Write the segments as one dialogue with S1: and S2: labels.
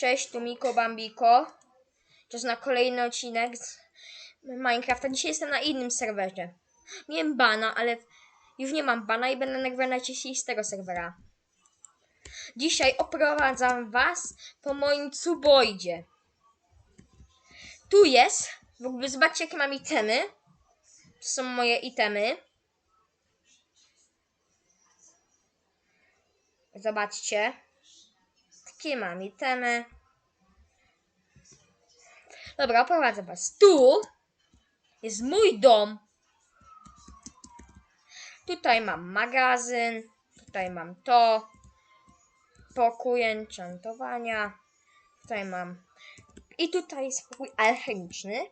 S1: Cześć, tu Miko Bambiko. Czas na kolejny odcinek z Minecrafta. Dzisiaj jestem na innym serwerze. Miałem bana, ale już nie mam bana i będę nagrywać dzisiaj z tego serwera. Dzisiaj oprowadzam was po moim cuboidzie. Tu jest, w ogóle zobaczcie jakie mam itemy. To są moje itemy. Zobaczcie. Takie mam itemy. Dobra, oprowadzę was. Tu jest mój dom. Tutaj mam magazyn. Tutaj mam to. Pokój enchantowania. Tutaj mam. I tutaj jest pokój alchemiczny.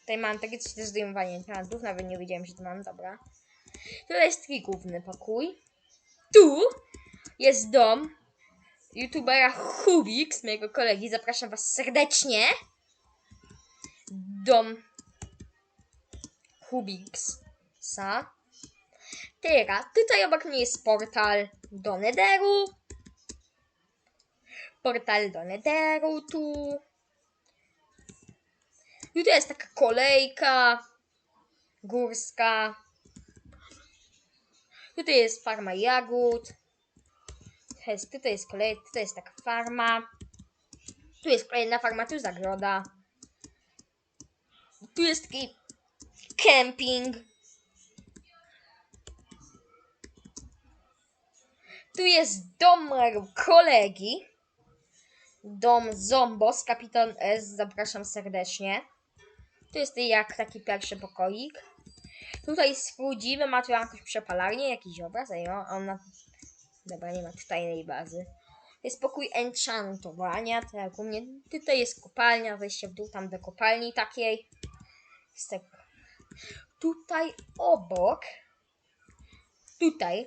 S1: Tutaj mam takie coś do zdejmowania enchantów. Nawet nie wiedziałem, że to mam. Dobra. Tutaj jest taki główny pokój. Tu jest dom youtubera Hubix, mojego kolegi. Zapraszam was serdecznie. Dom Hubixa. Teraz, tutaj obok mnie jest portal do Netheru. Portal do Netheru tu. Tutaj jest taka kolejka górska. Tutaj jest farma jagód. Jest, tutaj jest kolej, tutaj jest taka farma. Tu jest kolejna farma, tu zagroda. Tu jest taki camping. Tu jest dom mojego kolegi. Dom Zombos, kapitan S. Zapraszam serdecznie. Tu jest jak taki pierwszy pokoik. Tutaj schodzimy, ma tu jakąś przepalarnię, jakiś obraz, a ja- ona... Dobra, nie ma tajnej bazy. Jest pokój enchantowania, tak jak u mnie. Tutaj jest kopalnia, wejście w dół tam do kopalni takiej. Jest tak. Tutaj obok, tutaj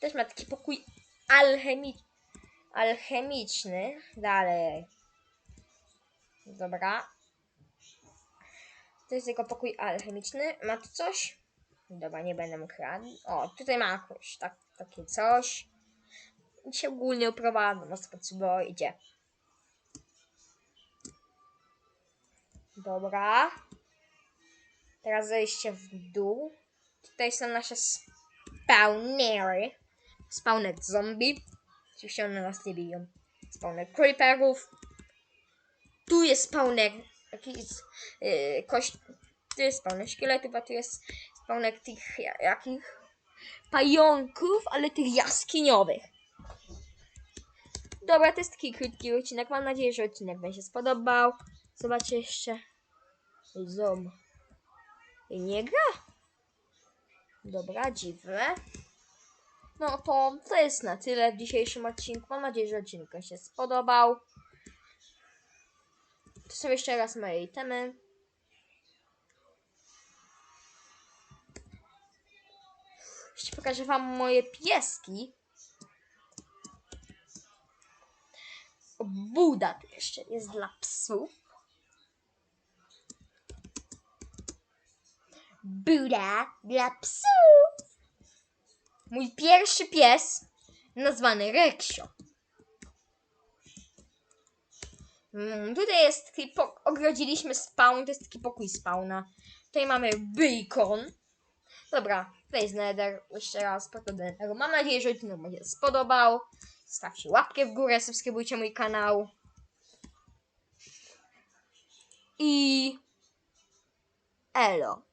S1: też ma taki pokój alchemi alchemiczny. Dalej. Dobra. To jest jego pokój alchemiczny. Ma tu coś? Dobra, nie będę mógł rad- O, tutaj ma jakoś tak, takie coś. I się ogólnie uprowadza na spocubo idzie. Dobra. Teraz zejście w dół. Tutaj są nasze spawnery. Spawner zombie. Oczywiście one nas nie biją. Spawner creeperów. Tu jest spawner jakiś yy, kość. Tu jest spawner szkieletów, a tu jest spawner tych ja- jakich pająków, ale tych jaskiniowych. Dobra, to jest taki krótki odcinek. Mam nadzieję, że odcinek Wam się spodobał. Zobaczcie jeszcze. Zoom. Nie gra? Dobra, dziwne. No to to jest na tyle w dzisiejszym odcinku. Mam nadzieję, że odcinek się spodobał. To są jeszcze raz moje itemy. Pokażę Wam moje pieski. Buda tu jeszcze jest dla psów. Buda dla psów. Mój pierwszy pies nazwany Reksio. Mm, tutaj jest taki po- ogrodziliśmy spawn, to jest taki pokój spawna. Tutaj mamy bacon. Dobra, weź Nether jeszcze raz po do. Mam nadzieję, że odcinek się spodobał. Zostawcie łapkę w górę, subskrybujcie mój kanał. I elo.